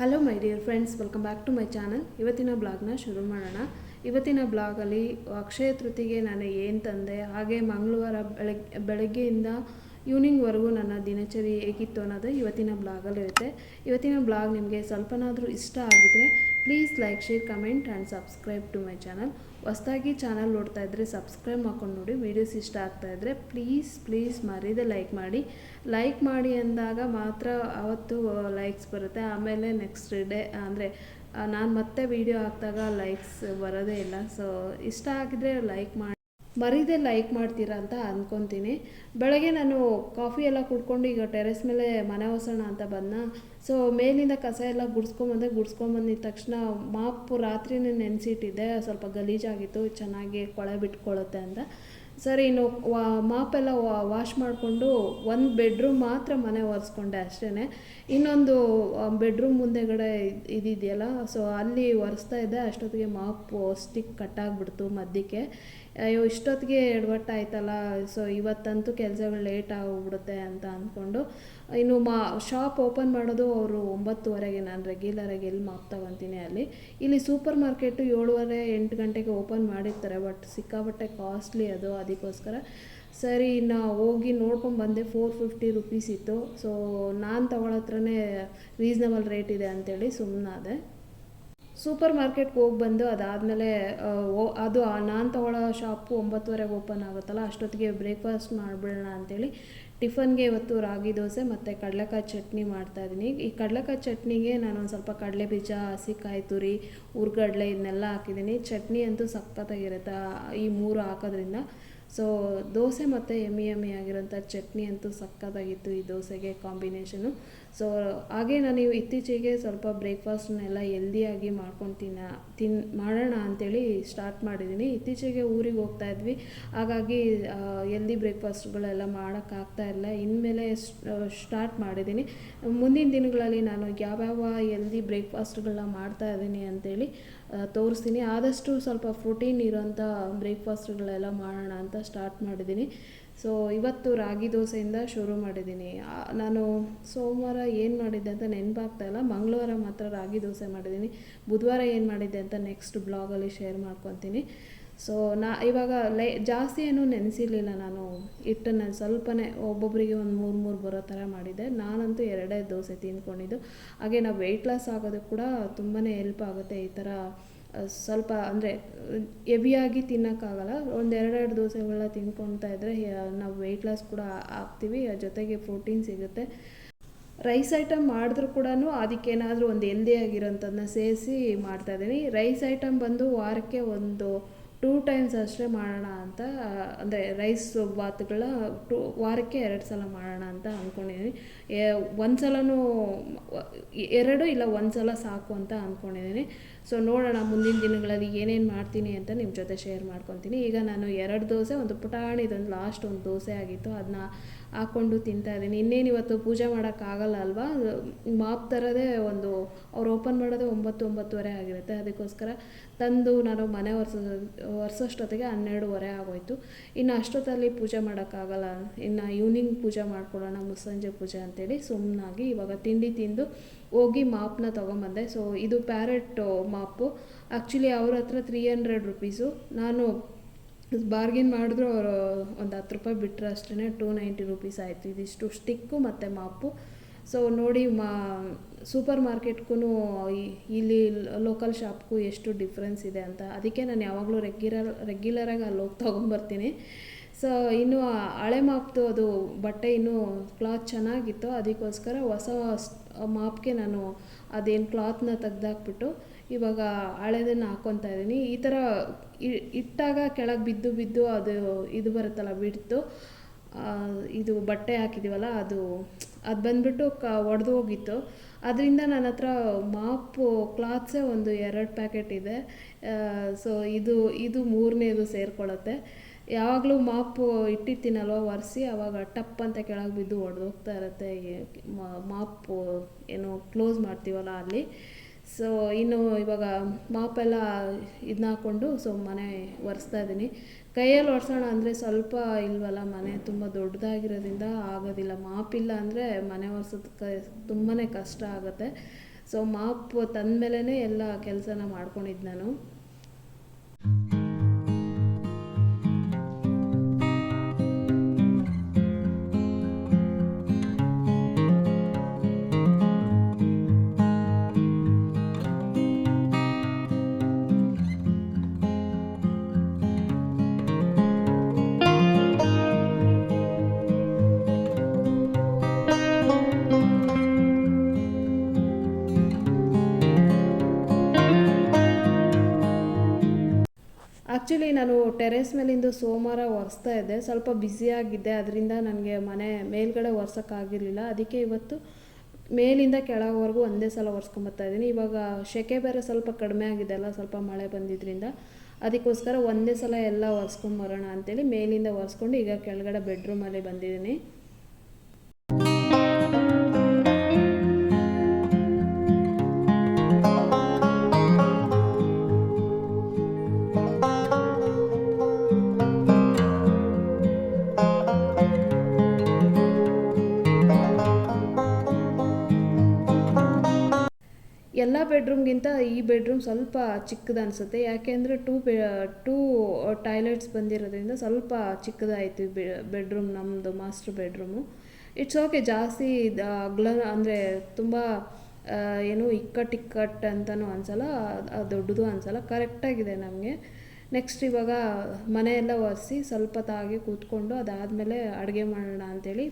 Hello my dear friends welcome back to my channel ಇವತ್ತಿನ ಬ್ಲಾಗ್ನ ಶುರು ಮಾಡೋಣ. ಇವತ್ತಿನ ಬ್ಲಾಗಲ್ಲಿ ಅಕ್ಷಯ ತೃತಿಗೆ ನಾನು ಏನು ತಂದೆ, ಹಾಗೆ ಮಂಗಳವಾರ ಬೆಳಗ್ಗೆ ಬೆಳಗ್ಗೆಯಿಂದ ಈವ್ನಿಂಗ್ವರೆಗೂ ನನ್ನ ದಿನಚರಿ ಹೇಗಿತ್ತು ಅನ್ನೋದು ಇವತ್ತಿನ ಬ್ಲಾಗಲ್ಲಿರುತ್ತೆ ಇವತ್ತಿನ ಬ್ಲಾಗ್ ನಿಮಗೆ ಸ್ವಲ್ಪನಾದರೂ ಇಷ್ಟ ಆಗಿದ್ರೆ please like share comment and subscribe to my channel ಹೊಸ್ದಾಗಿ ಚಾನಲ್ ನೋಡ್ತಾ ಇದ್ದರೆ ಸಬ್ಸ್ಕ್ರೈಬ್ ಮಾಡ್ಕೊಂಡು ನೋಡಿ. ವೀಡಿಯೋಸ್ ಇಷ್ಟ ಆಗ್ತಾ ಇದ್ದರೆ ಪ್ಲೀಸ್ ಪ್ಲೀಸ್ ಮರೀದೆ. ಲೈಕ್ ಮಾಡಿ. ಲೈಕ್ ಮಾಡಿ ಅಂದಾಗ ಮಾತ್ರ ಅವತ್ತು ಲೈಕ್ಸ್ ಬರುತ್ತೆ. ಆಮೇಲೆ ನೆಕ್ಸ್ಟ್ ಡೇ ಅಂದರೆ ನಾನು ಮತ್ತೆ ವೀಡಿಯೋ ಹಾಕಿದಾಗ ಲೈಕ್ಸ್ ಬರೋದೇ ಇಲ್ಲ. ಸೊ ಇಷ್ಟ ಆಗಿದ್ರೆ ಲೈಕ್ ಮಾಡಿ. ಮರೀದೆ ಲೈಕ್ ಮಾಡ್ತೀರಾ ಅಂತ ಅಂದ್ಕೊತೀನಿ ಬೆಳಗ್ಗೆ ನಾನು ಕಾಫಿ ಎಲ್ಲ ಕುಡ್ಕೊಂಡು ಈಗ ಟೆರೆಸ್ ಮೇಲೆ ಮನೆ ಒಸೋಣ ಅಂತ ಬಂದ ಸೊ ಮೇಲಿಂದ ಕಸ ಎಲ್ಲ ಗುಡ್ಸ್ಕೊಂಬಂದೆ ಗುಡ್ಸ್ಕೊಂಬಂದಿದ ತಕ್ಷಣ ಮಾಪು ರಾತ್ರಿನೇ ನೆನೆಸಿಟ್ಟಿದ್ದೆ. ಸ್ವಲ್ಪ ಗಲೀಜಾಗಿತ್ತು, ಚೆನ್ನಾಗಿ ಕೊಳೆ ಬಿಟ್ಕೊಳ್ಳುತ್ತೆ ಅಂತ. ಸರಿ, ಇನ್ನು ವಾ, ಮಾಪೆಲ್ಲ ವಾಶ್ ಮಾಡಿಕೊಂಡು ಒಂದು ಬೆಡ್ರೂಮ್ ಮಾತ್ರ ಮನೆ ಒರೆಸ್ಕೊಂಡೆ ಅಷ್ಟೇ ಇನ್ನೊಂದು ಬೆಡ್ರೂಮ್ ಮುಂದೆಗಡೆ ಇದಿದೆಯಲ್ಲ ಸೊ ಅಲ್ಲಿ ಒರೆಸ್ತಾ ಇದ್ದೆ. ಅಷ್ಟೊತ್ತಿಗೆ ಮಾಪು ಸ್ಟಿಕ್ ಕಟ್ಟಾಗ್ಬಿಡ್ತು ಮಧ್ಯಕ್ಕೆ. ಅಯ್ಯೋ, ಇಷ್ಟೊತ್ತಿಗೆ ಎಡವಟ್ಟಾಯ್ತಲ್ಲ ಸೊ ಇವತ್ತಂತೂ ಕೆಲಸಗಳು ಲೇಟ್ ಆಗೋಗ್ಬಿಡುತ್ತೆ ಅಂತ ಅಂದ್ಕೊಂಡು, ಇನ್ನು ಮಾ ಶಾಪ್ ಓಪನ್ ಮಾಡೋದು ಅವರು ಒಂಬತ್ತುವರೆಗೆ, ನಾನು ರೆಗ್ಯುಲರಾಗಿ ಎಲ್ಲಿ ಮಾಪ್ ತಗೊತೀನಿ ಅಲ್ಲಿ. ಇಲ್ಲಿ ಸೂಪರ್ ಮಾರ್ಕೆಟು ಏಳುವರೆ, ಎಂಟು ಗಂಟೆಗೆ ಓಪನ್ ಮಾಡಿರ್ತಾರೆ ಬಟ್ ಸಿಕ್ಕಾಬಟ್ಟೆ ಕಾಸ್ಟ್ಲಿ ಅದು, ಅದಕ್ಕೋಸ್ಕರ. ಸರಿ, ಇನ್ನು ಹೋಗಿ ನೋಡ್ಕೊಂಡು ಬಂದೆ ಫೋರ್ ಫಿಫ್ಟಿ ರುಪೀಸ್ ಇತ್ತು. ಸೊ ನಾನು ತಗೊಳತ್ರನೇ ರೀಸ್ನಬಲ್ ರೇಟ್ ಇದೆ ಅಂತೇಳಿ ಸುಮ್ಮನಾದೆ ಸೂಪರ್ ಮಾರ್ಕೆಟ್ಗೆ ಹೋಗಿ ಬಂದು ಅದಾದಮೇಲೆ ಓ, ಅದು ನಾನು ತಗೊಳ್ಳೋ ಶಾಪು ಒಂಬತ್ತುವರೆಗೆ ಓಪನ್ ಆಗುತ್ತಲ್ಲ, ಅಷ್ಟೊತ್ತಿಗೆ ಬ್ರೇಕ್ಫಾಸ್ಟ್ ಮಾಡಿಬಿಡೋಣ ಅಂತೇಳಿ ಟಿಫನ್ಗೆ ಇವತ್ತು ರಾಗಿ ದೋಸೆ ಮತ್ತು ಕಡಲೆಕಾಯಿ ಚಟ್ನಿ ಮಾಡ್ತಾಯಿದ್ದೀನಿ ಈ ಕಡಲೆಕಾಯಿ ಚಟ್ನಿಗೆ ನಾನು ಒಂದು ಸ್ವಲ್ಪ ಕಡಲೆ ಬೀಜ, ಹಸಿಕಾಯಿ ತುರಿ ಹುರ್ಗಡ್ಲೆ ಇದನ್ನೆಲ್ಲ ಹಾಕಿದ್ದೀನಿ. ಚಟ್ನಿ ಅಂತೂ ಸಖತ್ತಾಗಿರುತ್ತೆ ಈ ಮೂರು ಹಾಕೋದ್ರಿಂದ. ಸೊ ದೋಸೆ ಮತ್ತು ಎಮ್ಮಿ ಎಮ್ಮಿ ಆಗಿರೋಂಥ ಚಟ್ನಿ ಅಂತೂ ಸಕ್ಕತ್ತಾಗಿತ್ತು ಈ ದೋಸೆಗೆ ಕಾಂಬಿನೇಷನು ಸೊ ಹಾಗೆ ನಾನು ಇತ್ತೀಚೆಗೆ ಸ್ವಲ್ಪ ಬ್ರೇಕ್ಫಾಸ್ಟ್ನೆಲ್ಲ ಎಲ್ದಿಯಾಗಿ ಮಾಡ್ಕೊಂಡು ತಿನ್ನ, ತಿನ್, ಮಾಡೋಣ ಅಂಥೇಳಿ ಸ್ಟಾರ್ಟ್ ಮಾಡಿದ್ದೀನಿ ಇತ್ತೀಚೆಗೆ ಊರಿಗೆ ಹೋಗ್ತಾ ಇದ್ವಿ. ಹಾಗಾಗಿ ಎಲ್ದಿ ಬ್ರೇಕ್ಫಾಸ್ಟ್ಗಳೆಲ್ಲ ಮಾಡೋಕ್ಕಾಗ್ತಾ ಇಲ್ಲ. ಇನ್ಮೇಲೆ ಸ್ಟಾರ್ಟ್ ಮಾಡಿದ್ದೀನಿ ಮುಂದಿನ ದಿನಗಳಲ್ಲಿ ನಾನು ಯಾವ್ಯಾವ ಎಲ್ದಿ ಬ್ರೇಕ್ಫಾಸ್ಟ್ಗಳನ್ನ ಮಾಡ್ತಾ ಇದ್ದೀನಿ ಅಂಥೇಳಿ ತೋರಿಸ್ತೀನಿ. ಆದಷ್ಟು ಸ್ವಲ್ಪ ಪ್ರೋಟೀನ್ ಇರೋಂಥ ಬ್ರೇಕ್ಫಾಸ್ಟ್ಗಳೆಲ್ಲ ಮಾಡೋಣ ಅಂತ ಸ್ಟಾರ್ಟ್ ಮಾಡಿದ್ದೀನಿ. ಸೊ, ಇವತ್ತು ರಾಗಿ ದೋಸೆಯಿಂದ ಶುರು ಮಾಡಿದ್ದೀನಿ. ನಾನು ಸೋಮವಾರ ಏನು ಮಾಡಿದ್ದೆ ಅಂತ ನೆನಪಾಗ್ತಾ ಇಲ್ಲ. ಮಂಗಳವಾರ ಮಾತ್ರ ರಾಗಿ ದೋಸೆ ಮಾಡಿದ್ದೀನಿ. ಬುಧವಾರ ಏನು ಮಾಡಿದ್ದೆ ಅಂತ ನೆಕ್ಸ್ಟ್ ಬ್ಲಾಗಲ್ಲಿ ಶೇರ್ ಮಾಡ್ಕೊತೀನಿ. ಸೊ ನಾ ಇವಾಗ ಲೈ, ಜಾಸ್ತಿ ಏನೂ ನೆನೆಸಿರ್ಲಿಲ್ಲ ನಾನು ಹಿಟ್ಟನ್ನು. ಸ್ವಲ್ಪನೇ ಒಬ್ಬೊಬ್ಬರಿಗೆ ಒಂದು ಮೂರು ಮೂರು ಬರೋ ಥರ ಮಾಡಿದ್ದೆ. ನಾನಂತೂ ಎರಡೇ ದೋಸೆ ತಿಂದ್ಕೊಂಡಿದ್ದು. ಹಾಗೆ ನಾವು ವೆಯ್ಟ್ ಲಾಸ್ ಆಗೋದಕ್ಕೆ ಕೂಡ ತುಂಬಾ ಹೆಲ್ಪ್ ಆಗುತ್ತೆ ಈ ಥರ ಸ್ವಲ್ಪ ಅಂದರೆ ಹೆವಿಯಾಗಿ ತಿನ್ನೋಕ್ಕಾಗಲ್ಲ. ಒಂದು ಎರಡೆರಡು ದೋಸೆಗಳನ್ನ ತಿನ್ಕೊತಾ ಇದ್ದರೆ ನಾವು ವೆಯ್ಟ್ ಲಾಸ್ ಕೂಡ ಆಗ್ತೀವಿ. ಜೊತೆಗೆ ಪ್ರೋಟೀನ್ ಸಿಗುತ್ತೆ. ರೈಸ್ ಐಟಮ್ ಮಾಡಿದ್ರೂ ಕೂಡ ಅದಕ್ಕೇನಾದರೂ ಒಂದು ಹೆಲ್ದಿ ಆಗಿರೋಂಥದ್ದನ್ನ ಸೇರಿಸಿ ಮಾಡ್ತಾಯಿದ್ದೀನಿ ರೈಸ್ ಐಟಮ್ ಬಂದು ವಾರಕ್ಕೆ ಒಂದು ಟೂ ಟೈಮ್ಸ್ ಅಷ್ಟೇ ಮಾಡೋಣ ಅಂತ, ಅಂದರೆ ರೈಸ್ ಬಾತ್ಗಳ ಟೂ ವಾರಕ್ಕೆ ಎರಡು ಸಲ ಮಾಡೋಣ ಅಂತ ಅಂದ್ಕೊಂಡಿದ್ದೀನಿ ಒಂದು ಸಲವೂ ಎರಡು ಇಲ್ಲ ಒಂದು ಸಲ ಸಾಕು ಅಂತ ಅಂದ್ಕೊಂಡಿದ್ದೀನಿ ಸೊ ನೋಡೋಣ ಮುಂದಿನ ದಿನಗಳಲ್ಲಿ ಏನೇನು ಮಾಡ್ತೀನಿ ಅಂತ ನಿಮ್ಮ ಜೊತೆ ಶೇರ್ ಮಾಡ್ಕೊತೀನಿ. ಈಗ ನಾನು ಎರಡು ದೋಸೆ, ಒಂದು ಪುಟಾಣಿ, ಇದೊಂದು ಲಾಸ್ಟ್ ಒಂದು ದೋಸೆ ಆಗಿತ್ತು. ಅದನ್ನ ಹಾಕ್ಕೊಂಡು ತಿಂತಾ ಇದ್ದೀನಿ. ಇನ್ನೇನು ಇವತ್ತು ಪೂಜೆ ಮಾಡೋಕ್ಕಾಗಲ್ಲ ಅಲ್ವಾ? ಮಾಪ್ ಥರದೇ ಒಂದು, ಅವ್ರು ಓಪನ್ ಮಾಡೋದೇ ಒಂಬತ್ತು, ಒಂಬತ್ತುವರೆ ಆಗಿರುತ್ತೆ. ಅದಕ್ಕೋಸ್ಕರ ತಂದು ನಾನು ಮನೆ ಒರೆಸೋ ಒರೆಸೋಷ್ಟೊತ್ತಿಗೆ ಹನ್ನೆರಡುವರೆ ಆಗೋಯ್ತು. ಇನ್ನು ಅಷ್ಟೊತ್ತಲ್ಲಿ ಪೂಜೆ ಮಾಡೋಕ್ಕಾಗಲ್ಲ ಇನ್ನು ಈವ್ನಿಂಗ್ ಪೂಜೆ ಮಾಡ್ಕೊಳ್ಳೋಣ, ಮುಸ್ಸಂಜೆ ಪೂಜೆ ಅಂತೇಳಿ ಸುಮ್ಮನಾಗಿ ಇವಾಗ ತಿಂಡಿ ತಿಂದು ಹೋಗಿ ಮಾಪ್ನ ತೊಗೊಂಬಂದೆ. ಸೊ ಇದು ಪ್ಯಾರೆಟ್ ಮಾಪು. ಆ್ಯಕ್ಚುಲಿ ಅವ್ರ ಹತ್ರ ತ್ರೀ ಹಂಡ್ರೆಡ್ ರುಪೀಸು ನಾನು ಬಾರ್ಗಿನ್ ಮಾಡಿದ್ರು ಅವರು ಒಂದು ಹತ್ತು ರೂಪಾಯಿ ಬಿಟ್ಟರೆ ಅಷ್ಟೇ ಟೂ ನೈಂಟಿ ರುಪೀಸ್ ಆಯಿತು. ಇದಿಷ್ಟು ಸ್ಟಿಕ್ಕು ಮತ್ತು ಮಾಪು. ಸೊ ನೋಡಿ, ಮಾ ಸೂಪರ್ ಮಾರ್ಕೆಟ್ಗೂ ಇಲ್ಲಿ ಲೋಕಲ್ ಶಾಪ್ಗೂ ಎಷ್ಟು ಡಿಫ್ರೆನ್ಸ್ ಇದೆ ಅಂತ. ಅದಕ್ಕೆ ನಾನು ಯಾವಾಗಲೂ ರೆಗ್ಯುಲರ್ ರೆಗ್ಯುಲರಾಗಿ ಅಲ್ಲಿ ಹೋಗಿ ತೊಗೊಂಬರ್ತೀನಿ. ಸೊ ಇನ್ನು ಹಳೆ ಮಾಪ್ದು ಅದು ಬಟ್ಟೆ ಇನ್ನೂ ಕ್ಲಾತ್ ಚೆನ್ನಾಗಿತ್ತು. ಅದಕ್ಕೋಸ್ಕರ ಹೊಸ ಮಾಪ್ಗೆ ನಾನು ಅದೇನು ಕ್ಲಾತ್ನ ತೆಗ್ದಾಕ್ಬಿಟ್ಟು ಇವಾಗ ಹಳೆದನ್ನು ಹಾಕ್ಕೊತಾ ಇದ್ದೀನಿ. ಈ ಥರ ಇಟ್ಟಾಗ ಕೆಳಗೆ ಬಿದ್ದು ಬಿದ್ದು ಅದು ಇದು ಬರುತ್ತಲ್ಲ, ಬಿಡ್ತು. ಇದು ಬಟ್ಟೆ ಹಾಕಿದ್ದೀವಲ್ಲ ಅದು ಅದು ಬಂದ್ಬಿಟ್ಟು ಕ, ಒಡೆದು ಹೋಗಿತ್ತು. ಅದರಿಂದ ನನ್ನ ಹತ್ರ ಮಾಪು ಕ್ಲಾತ್ಸೇ ಒಂದು ಎರಡು ಪ್ಯಾಕೆಟ್ ಇದೆ. ಸೊ ಇದು ಇದು ಮೂರನೇದು ಸೇರಿಕೊಳ್ಳುತ್ತೆ. ಯಾವಾಗಲೂ ಮಾಪು ಇಟ್ಟಿರ್ತೀನಲ್ವ ಒರೆಸಿ ಆವಾಗ ಟಪ್ ಅಂತ ಕೆಳಗೆ ಬಿದ್ದು ಒಡೆದೋಗ್ತಾ ಇರುತ್ತೆ. ಮಾಪು ಏನು ಕ್ಲೋಸ್ ಮಾಡ್ತೀವಲ್ಲ ಅಲ್ಲಿ. ಸೊ ಇನ್ನು ಇವಾಗ ಮಾಪೆಲ್ಲ ಇದನ್ನ ಹಾಕ್ಕೊಂಡು ಸೊ, ಮನೆ ಒರೆಸ್ತಾ ಇದ್ದೀನಿ. ಕೈಯಲ್ಲಿ ಒರೆಸೋಣ ಅಂದರೆ ಸ್ವಲ್ಪ ಇಲ್ವಲ್ಲ, ಮನೆ ತುಂಬ ದೊಡ್ಡದಾಗಿರೋದ್ರಿಂದ ಆಗೋದಿಲ್ಲ. ಮಾಪಿಲ್ಲ ಅಂದರೆ ಮನೆ ಒರೆಸೋದಕ್ಕೆ ತುಂಬಾ ಕಷ್ಟ ಆಗುತ್ತೆ. ಸೊ ಮಾಪ್ ತಂದಮೇಲೆ ಎಲ್ಲ ಕೆಲಸನ ಮಾಡ್ಕೊಂಡಿದ್ದು ನಾನು. ನಾನು ಟೆರೆಸ್ ಮೇಲಿಂದು ಸೋಮವಾರ ಒರೆಸ್ತಾ ಇದ್ದೆ. ಸ್ವಲ್ಪ ಬ್ಯುಸಿಯಾಗಿದ್ದೆ ಅದರಿಂದ ನನಗೆ ಮನೆ ಮೇಲ್ಗಡೆ ಒರೆಸೋಕ್ಕಾಗಿರಲಿಲ್ಲ. ಅದಕ್ಕೆ ಇವತ್ತು ಮೇಲಿಂದ ಕೆಳಗವರೆಗೂ ಒಂದೇ ಸಲ ಒರೆಸ್ಕೊಂಬತ್ತಾ ಇದ್ದೀನಿ. ಇವಾಗ ಶೆಕೆ ಬೇರೆ ಸ್ವಲ್ಪ ಕಡಿಮೆ ಆಗಿದೆ ಅಲ್ಲ, ಸ್ವಲ್ಪ ಮಳೆ ಬಂದಿದ್ದರಿಂದ ಅದಕ್ಕೋಸ್ಕರ ಒಂದೇ ಸಲ ಎಲ್ಲ ಒರೆಸ್ಕೊಂಬರೋಣ ಅಂತೇಳಿ ಮೇಲಿಂದ ಒರೆಸ್ಕೊಂಡು ಈಗ ಕೆಳಗಡೆ ಬೆಡ್ರೂಮಲ್ಲಿ ಬಂದಿದ್ದೀನಿ. ಬೆಡ್ರೂಮ್ಗಿಂತ ಈ ಬೆಡ್ರೂಮ್ ಸ್ವಲ್ಪ ಚಿಕ್ಕದು ಅನಿಸುತ್ತೆ. ಯಾಕೆಂದರೆ ಟೂ ಬೆ ಟೂ ಟಾಯ್ಲೆಟ್ಸ್ ಬಂದಿರೋದ್ರಿಂದ ಸ್ವಲ್ಪ ಚಿಕ್ಕದಾಯಿತು ಬೆಡ್ರೂಮ್ ನಮ್ಮದು ಮಾಸ್ಟರ್ ಬೆಡ್ರೂಮು ಇಟ್ಸ್ ಓಕೆ ಜಾಸ್ತಿ ಅಗ್ಲ ಅಂದರೆ ತುಂಬ ಏನು ಇಕ್ಕಟ್ಟು ಇಕ್ಕಟ್ಟು ಅಂತಲೂ ಅನಿಸಲ್ಲ ದೊಡ್ಡದು ಅನ್ಸಲ್ಲ ಕರೆಕ್ಟಾಗಿದೆ ನಮಗೆ. ನೆಕ್ಸ್ಟ್ ಇವಾಗ ಮನೆಯೆಲ್ಲ ಒರೆಸಿ ಸ್ವಲ್ಪ ತಾಗಿ ಕೂತ್ಕೊಂಡು ಅದಾದಮೇಲೆ ಅಡುಗೆ ಮಾಡೋಣ ಅಂತೇಳಿ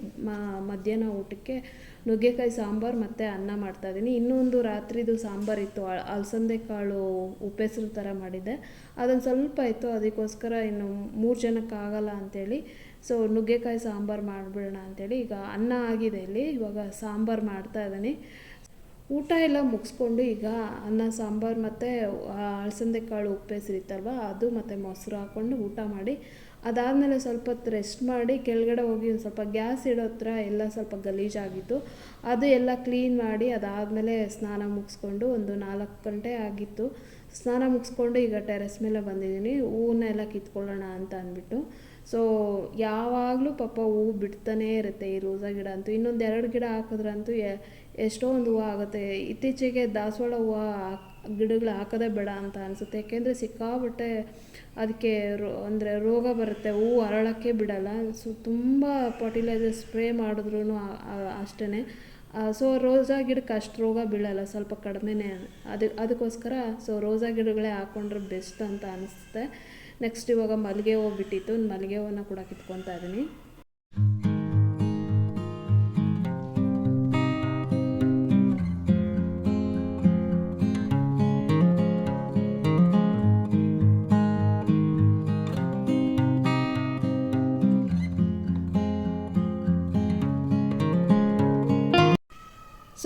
ಮಧ್ಯಾಹ್ನ ಊಟಕ್ಕೆ ನುಗ್ಗೆಕಾಯಿ ಸಾಂಬಾರು ಮತ್ತು ಅನ್ನ ಮಾಡ್ತಾಯಿದ್ದೀನಿ ಇನ್ನೊಂದು ರಾತ್ರಿದು ಸಾಂಬಾರು ಇತ್ತು. ಅ- ಅಲಸಂದೆ ಕಾಳು ಉಪ್ಪೆಸರು ಥರ ಮಾಡಿದ್ದೆ. ಅದೊಂದು ಸ್ವಲ್ಪ ಇತ್ತು. ಅದಕ್ಕೋಸ್ಕರ ಇನ್ನು ಮೂರು ಜನಕ್ಕೆ ಆಗಲ್ಲ ಅಂತೇಳಿ. ಸೊ ನುಗ್ಗೆಕಾಯಿ ಸಾಂಬಾರು ಮಾಡಿಬಿಡೋಣ ಅಂಥೇಳಿ ಈಗ ಅನ್ನ ಆಗಿದೆ ಇಲ್ಲಿ. ಇವಾಗ ಸಾಂಬಾರು ಮಾಡ್ತಾ ಇದ್ದೀನಿ. ಊಟ ಎಲ್ಲ ಮುಗಿಸ್ಕೊಂಡು ಈಗ ಅನ್ನ, ಸಾಂಬಾರು ಮತ್ತು ಅಲಸಂದೆ ಕಾಳು ಉಪ್ಪೆಸರಿತ್ತಲ್ವ ಅದು ಮತ್ತು ಮೊಸರು ಹಾಕ್ಕೊಂಡು ಊಟ ಮಾಡಿ, ಅದಾದಮೇಲೆ ಸ್ವಲ್ಪ ಹೊತ್ತು ರೆಸ್ಟ್ ಮಾಡಿ, ಕೆಳಗಡೆ ಹೋಗಿ ಒಂದು ಸ್ವಲ್ಪ ಗ್ಯಾಸ್ ಇಡೋ ಹತ್ರ ಎಲ್ಲ ಸ್ವಲ್ಪ ಗಲೀಜಾಗಿತ್ತು. ಅದು ಎಲ್ಲ ಕ್ಲೀನ್ ಮಾಡಿ, ಅದಾದಮೇಲೆ ಸ್ನಾನ ಮುಗಿಸ್ಕೊಂಡು ಒಂದು ನಾಲ್ಕು ಗಂಟೆ ಆಗಿತ್ತು. ಸ್ನಾನ ಮುಗಿಸ್ಕೊಂಡು ಈಗ ಟೆರೆಸ್ ಮೇಲೆ ಬಂದಿದ್ದೀನಿ. ಹೂವನ್ನೆಲ್ಲ ಕಿತ್ಕೊಳ್ಳೋಣ ಅಂತ ಅಂದ್ಬಿಟ್ಟು. ಸೊ ಯಾವಾಗಲೂ ಪಾಪ ಹೂವು ಬಿಡ್ತಾನೇ ಇರುತ್ತೆ ಈ ರೋಸಾ ಗಿಡ ಅಂತೂ. ಇನ್ನೊಂದು ಎರಡು ಗಿಡ ಹಾಕಿದ್ರಂತೂ ಎ- ಎಷ್ಟೋ ಒಂದು ಹೂವು ಆಗುತ್ತೆ. ಇತ್ತೀಚೆಗೆ ದಾಸವಾಳ ಹೂವು ಗಿಡಗಳು ಹಾಕೋದೇ ಬೇಡ ಅಂತ ಅನಿಸುತ್ತೆ. ಯಾಕೆಂದರೆ ಸಿಕ್ಕಾಬಟ್ಟೆ ಅದಕ್ಕೆ ರೋ, ಅಂದರೆ ರೋಗ ಬರುತ್ತೆ. ಹೂವು ಅರಳೋಕ್ಕೆ ಬಿಡಲ್ಲ. ಸೊ ತುಂಬ ಫರ್ಟಿಲೈಸರ್ ಸ್ಪ್ರೇ ಮಾಡಿದ್ರೂ ಅಷ್ಟೇ ಸೊ ರೋಸಾ ಗಿಡಕ್ಕೆ ಅಷ್ಟು ರೋಗ ಬೀಳಲ್ಲ. ಸ್ವಲ್ಪ ಕಡಿಮೆನೇ ಅದು, ಅದಕ್ಕೋಸ್ಕರ ಸೊ ರೋಸಾ ಗಿಡಗಳೇ ಹಾಕ್ಕೊಂಡ್ರೆ ಬೆಸ್ಟ್ ಅಂತ ಅನಿಸುತ್ತೆ. ನೆಕ್ಸ್ಟ್ ಇವಾಗ ಮಲ್ಲಿಗೆ ಹೂವು ಬಿಟ್ಟಿತ್ತು. ಮಲ್ಲಿಗೆ ಹೂವನ್ನ ಕೂಡ ಕಿತ್ಕೊತಾ ಇದ್ದೀನಿ.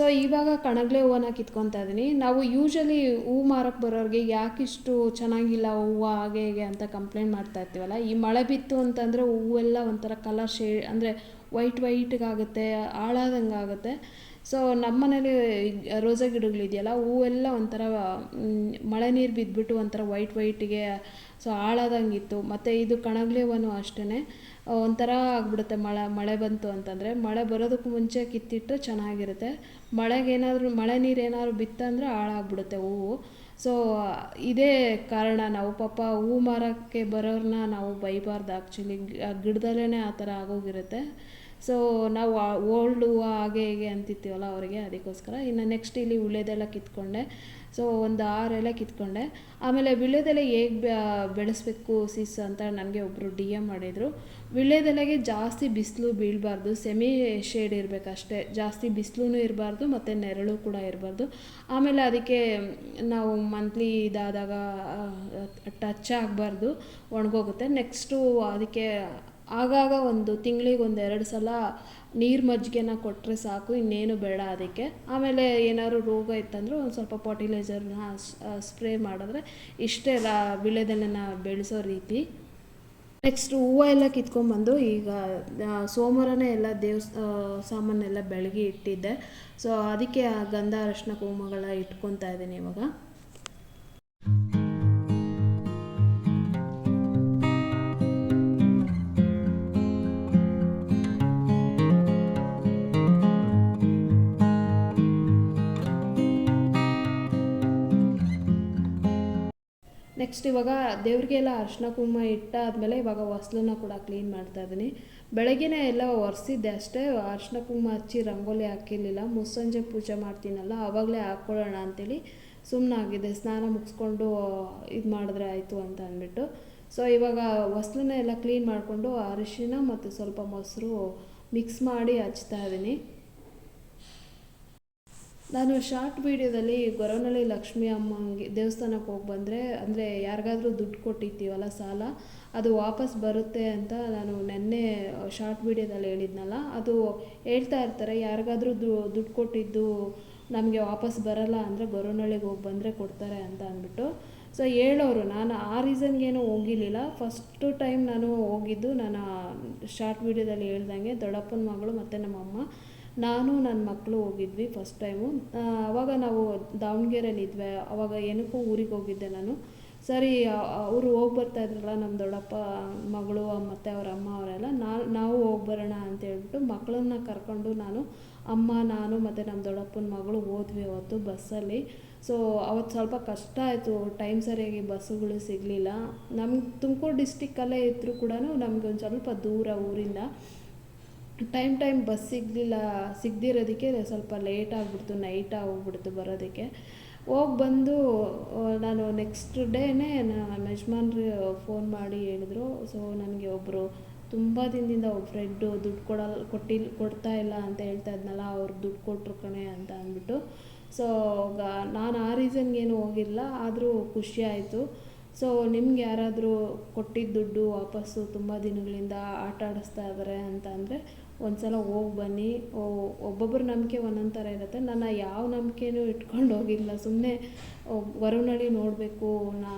ಸೊ ಇವಾಗ ಕಣಗ್ಲೆ ಹೂವನ್ನ ಕಿತ್ಕೊತಾ ಇದ್ದೀನಿ. ನಾವು ಯೂಶಲಿ ಹೂವು ಮಾರಕ್ಕೆ ಬರೋರಿಗೆ ಯಾಕಿಷ್ಟು ಚೆನ್ನಾಗಿಲ್ಲ ಹೂವು ಹಾಗೆ ಹೀಗೆ ಅಂತ ಕಂಪ್ಲೇಂಟ್ ಮಾಡ್ತಾ ಇರ್ತೀವಲ್ಲ, ಈ ಮಳೆ ಬಿತ್ತು ಅಂತಂದರೆ ಹೂವೆಲ್ಲ ಒಂಥರ ಕಲರ್ ಶೇ, ಅಂದರೆ ವೈಟ್ ವೈಟ್ಗಾಗುತ್ತೆ ಹಾಳಾದಂಗೆ ಆಗುತ್ತೆ. ಸೊ ನಮ್ಮ ಮನೇಲಿ ರೋಸಾ ಗಿಡಗಳಿದೆಯಲ್ಲ, ಹೂವೆಲ್ಲ ಒಂಥರ ಮಳೆ ನೀರು ಬಿದ್ದುಬಿಟ್ಟು ಒಂಥರ ವೈಟ್ ವೈಟಿಗೆ ಸೊ ಹಾಳಾದಂಗಿತ್ತು ಮತ್ತು ಇದು ಕಣಗಲೆ ಹೂವನು ಅಷ್ಟೇ ಒಂಥರ ಆಗ್ಬಿಡುತ್ತೆ ಮಳೆ ಮಳೆ ಬಂತು ಅಂತಂದರೆ. ಮಳೆ ಬರೋದಕ್ಕೂ ಮುಂಚೆ ಕಿತ್ತಿಟ್ಟರೆ ಚೆನ್ನಾಗಿರುತ್ತೆ. ಮಳೆಗೇನಾದರೂ ಮಳೆ ನೀರು ಬಿತ್ತಂದರೆ ಹಾಳಾಗ್ಬಿಡುತ್ತೆ ಹೂವು. ಸೊ ಇದೇ ಕಾರಣ ನಾವು ಪಾಪ ಹೂ ಮಾರೋಕ್ಕೆ ಬರೋರನ್ನ ನಾವು ಬೈಬಾರ್ದು. ಆ್ಯಕ್ಚುಲಿ ಗಿಡದಲ್ಲೇ ಆ ಥರ ಆಗೋಗಿರುತ್ತೆ. ಸೊ ನಾವು ಓಲ್ಡ್ ಹೂವು ಹಾಗೆ ಹೀಗೆ ಅಂತಿತ್ತೀವಲ್ಲ ಅವರಿಗೆ, ಅದಕ್ಕೋಸ್ಕರ. ಇನ್ನು ನೆಕ್ಸ್ಟ್ ಇಲ್ಲಿ ಉಳ್ಳೆದೆಲ್ಲ ಕಿತ್ಕೊಂಡೆ. ಸೊ ಒಂದು ಆರು ಕಿತ್ಕೊಂಡೆ. ಆಮೇಲೆ ವಿಳ್ಯದೆಲೆ ಹೇಗೆ ಬೆಳೆಸ್ಬೇಕು ಸಿಸ್ ಅಂತ ನನಗೆ ಒಬ್ಬರು ಡಿ ಎಂ ಮಾಡಿದರು. ವಿಳ್ಯದೆಲೆಗೆ ಜಾಸ್ತಿ ಬಿಸಿಲು ಬೀಳಬಾರ್ದು. Semi shade ಇರಬೇಕಷ್ಟೇ. ಜಾಸ್ತಿ ಬಿಸಿಲೂ ಇರಬಾರ್ದು, ಮತ್ತು ನೆರಳು ಕೂಡ ಇರಬಾರ್ದು. ಆಮೇಲೆ ಅದಕ್ಕೆ ನಾವು ಮಂತ್ಲಿ ಇದಾದಾಗ ಟಚ್ ಆಗಬಾರ್ದು, ಒಣಗೋಗುತ್ತೆ. ನೆಕ್ಸ್ಟು ಅದಕ್ಕೆ ಆಗಾಗ ಒಂದು ತಿಂಗಳಿಗೆ ಒಂದು ಎರಡು ಸಲ ನೀರು ಮಜ್ಜಿಗೆನ ಕೊಟ್ಟರೆ ಸಾಕು, ಇನ್ನೇನು ಬೇಡ ಅದಕ್ಕೆ. ಆಮೇಲೆ ಏನಾದ್ರು ರೋಗ ಇತ್ತಂದ್ರೆ ಒಂದು ಸ್ವಲ್ಪ ಫರ್ಟಿಲೈಸರ್ನ ಸ್ಪ್ರೇ ಮಾಡಿದ್ರೆ ಇಷ್ಟೇ ರಾ ಬೆಳೆಸೋ ರೀತಿ. ನೆಕ್ಸ್ಟ್ ಹೂವು ಎಲ್ಲ ಕಿತ್ಕೊಂಡ್ಬಂದು ಈಗ ಸೋಮವಾರನೇ ಎಲ್ಲ ದೇವ್ಸ್ ಸಾಮಾನೆಲ್ಲ ಬೆಳಗ್ಗೆ ಇಟ್ಟಿದ್ದೆ. ಸೊ ಅದಕ್ಕೆ ಆ ಗಂಧ ಅರಶಿನ ಕೋಮಗಳ ಇಟ್ಕೊತಾ ಇದ್ದೀನಿ ಇವಾಗ. ನೆಕ್ಸ್ಟ್ ಇವಾಗ ದೇವ್ರಿಗೆಲ್ಲ ಅರ್ಶಿನ ಕುಂಕುಮ ಇಟ್ಟಾದಮೇಲೆ ಇವಾಗ ಹೊಸ್ಲನ್ನ ಕೂಡ ಕ್ಲೀನ್ ಮಾಡ್ತಾ ಇದ್ದೀನಿ. ಬೆಳಗ್ಗೆನೇ ಎಲ್ಲ ಒರೆಸಿದ್ದೆ ಅಷ್ಟೇ, ಅರ್ಶಿನ ಕುಂಕುಮ ಹಚ್ಚಿ ರಂಗೋಲಿ ಹಾಕಿರಲಿಲ್ಲ, ಮುಸ್ಸಂಜೆ ಪೂಜೆ ಮಾಡ್ತೀನಲ್ಲ ಆವಾಗಲೇ ಹಾಕ್ಕೊಳ್ಳೋಣ ಅಂತೇಳಿ ಸುಮ್ಮನಾಗಿದೆ ಸ್ನಾನ ಮುಗಿಸ್ಕೊಂಡು ಇದು ಮಾಡಿದ್ರೆ ಆಯಿತು ಅಂತ ಅಂದ್ಬಿಟ್ಟು. ಸೊ ಇವಾಗ ಹೊಸ್ಲನ್ನ ಎಲ್ಲ ಕ್ಲೀನ್ ಮಾಡಿಕೊಂಡು ಅರಿಶಿನ ಮತ್ತು ಸ್ವಲ್ಪ ಮೊಸರು ಮಿಕ್ಸ್ ಮಾಡಿ ಹಚ್ತಾ ಇದ್ದೀನಿ. ನಾನು ಶಾರ್ಟ್ ವೀಡಿಯೋದಲ್ಲಿ ಗೊರವನಹಳ್ಳಿ ಲಕ್ಷ್ಮೀ ಅಮ್ಮಂಗೆ ದೇವಸ್ಥಾನಕ್ಕೆ ಹೋಗಿ ಬಂದರೆ, ಅಂದರೆ ಯಾರಿಗಾದರೂ ದುಡ್ಡು ಕೊಟ್ಟಿರ್ತೀವಲ್ಲ ಸಾಲ, ಅದು ವಾಪಸ್ ಬರುತ್ತೆ ಅಂತ ನಾನು ನೆನ್ನೆ ಶಾರ್ಟ್ ವೀಡಿಯೋದಲ್ಲಿ ಹೇಳಿದ್ನಲ್ಲ, ಅದು ಹೇಳ್ತಾ ಇರ್ತಾರೆ, ಯಾರಿಗಾದ್ರೂ ದುಡ್ಡು ಕೊಟ್ಟಿದ್ದು ನಮಗೆ ವಾಪಸ್ ಬರಲ್ಲ ಅಂದರೆ ಗೊರವನಹಳ್ಳಿಗೆ ಹೋಗಿ ಬಂದರೆ ಕೊಡ್ತಾರೆ ಅಂತ ಅಂದ್ಬಿಟ್ಟು. ಸೊ ಹೇಳೋರು, ನಾನು ಆ ರೀಸನ್ಗೇನು ಹೋಗಿರಲಿಲ್ಲ. ಫಸ್ಟು ಟೈಮ್ ನಾನು ಹೋಗಿದ್ದು, ನಾನು ಶಾರ್ಟ್ ವೀಡಿಯೋದಲ್ಲಿ ಹೇಳ್ದಂಗೆ ದೊಡ್ಡಪ್ಪನ ಮಗಳು ಮತ್ತು ನಮ್ಮಮ್ಮ. ನಾನು ನನ್ನ ಮಕ್ಕಳು ಹೋಗಿದ್ವಿ ಫಸ್ಟ್ ಟೈಮು ಆವಾಗ ನಾವು ದಾವಣಗೆರೆಯಲ್ಲಿ ಇದ್ವಿ ಅವಾಗ ಏನಕ್ಕೂ ಊರಿಗೆ ಹೋಗಿದ್ದೆ ನಾನು. ಸರಿ ಅವರು ಹೋಗಿ ಬರ್ತಾ ಇದ್ರಲ್ಲ ನಮ್ಮ ದೊಡ್ಡಪ್ಪ, ಮಗಳು, ಮತ್ತು ಅವ್ರ ಅಮ್ಮ, ಅವರೆಲ್ಲ ನಾವು ಹೋಗಿ ಬರೋಣ ಅಂತ ಹೇಳ್ಬಿಟ್ಟು ಮಕ್ಕಳನ್ನ ಕರ್ಕೊಂಡು ನಾನು, ಅಮ್ಮ, ನಾನು ಮತ್ತು ನಮ್ಮ ದೊಡ್ಡಪ್ಪನ ಮಗಳು ಹೋದ್ವಿ ಅವತ್ತು ಬಸ್ಸಲ್ಲಿ. ಸೊ ಅವತ್ತು ಸ್ವಲ್ಪ ಕಷ್ಟ ಆಯಿತು. ಟೈಮ್ ಸರಿಯಾಗಿ ಬಸ್ಸುಗಳು ಸಿಗಲಿಲ್ಲ. ನಮ್ಮ ತುಮಕೂರು ಡಿಸ್ಟಿಕ್ಕಲ್ಲೇ ಇದ್ದರೂ ಕೂಡ ನಮಗೆ ಒಂದು ಸ್ವಲ್ಪ ದೂರ ಊರಿಂದ ಟೈಮ್ ಟೈಮ್ ಬಸ್ ಸಿಗಲಿಲ್ಲ, ಸಿಗದಿರೋದಕ್ಕೆ ಸ್ವಲ್ಪ ಲೇಟ್ ಆಗಿಬಿಡ್ತು ನೈಟ್ ಆಗೋಗ್ಬಿಡ್ತು ಬರೋದಕ್ಕೆ. ಹೋಗಿ ಬಂದು ನಾನು ನೆಕ್ಸ್ಟ್ ಡೇನೇ ನಮ್ಮ ಯಜಮಾನ್ರು ಫೋನ್ ಮಾಡಿ ಹೇಳಿದ್ರು. ಸೊ ನನಗೆ ಒಬ್ಬರು ತುಂಬ ದಿನದಿಂದ ಒಬ್ಬ ಫ್ರೆಂಡು ದುಡ್ಡು ಕೊಡಲ್ಲ ಕೊಟ್ಟಿಲ್ಲ ಕೊಡ್ತಾ ಇಲ್ಲ ಅಂತ ಹೇಳ್ತಾ ಇದ್ನಲ್ಲ, ಅವ್ರು ದುಡ್ಡು ಕೊಟ್ಟರು ಕಣೆ ಅಂತ ಅಂದ್ಬಿಟ್ಟು. ಸೊ ನಾನು ಆ ರೀಸನ್ಗೇನು ಹೋಗಿಲ್ಲ, ಆದರೂ ಖುಷಿ ಆಯಿತು. ಸೊ ನಿಮ್ಗೆ ಯಾರಾದರೂ ಕೊಟ್ಟಿದ್ದ ದುಡ್ಡು ವಾಪಸ್ಸು ತುಂಬ ದಿನಗಳಿಂದ ಆಟ ಆಡಿಸ್ತಾ ಇದ್ದಾರೆ ಅಂತ ಅಂದರೆ ಒಂದು ಸಲ ಹೋಗಿ ಬನ್ನಿ. ಒಬ್ಬೊಬ್ಬರ ನಂಬಿಕೆ ಒಂದೊಂದು ಥರ ಇರುತ್ತೆ. ನನ್ನ ಯಾವ ನಂಬಿಕೆನೂ ಇಟ್ಕೊಂಡು ಹೋಗಿಲ್ಲ. ಸುಮ್ಮನೆ ವರುಣಳಿ ನೋಡಬೇಕು, ನಾ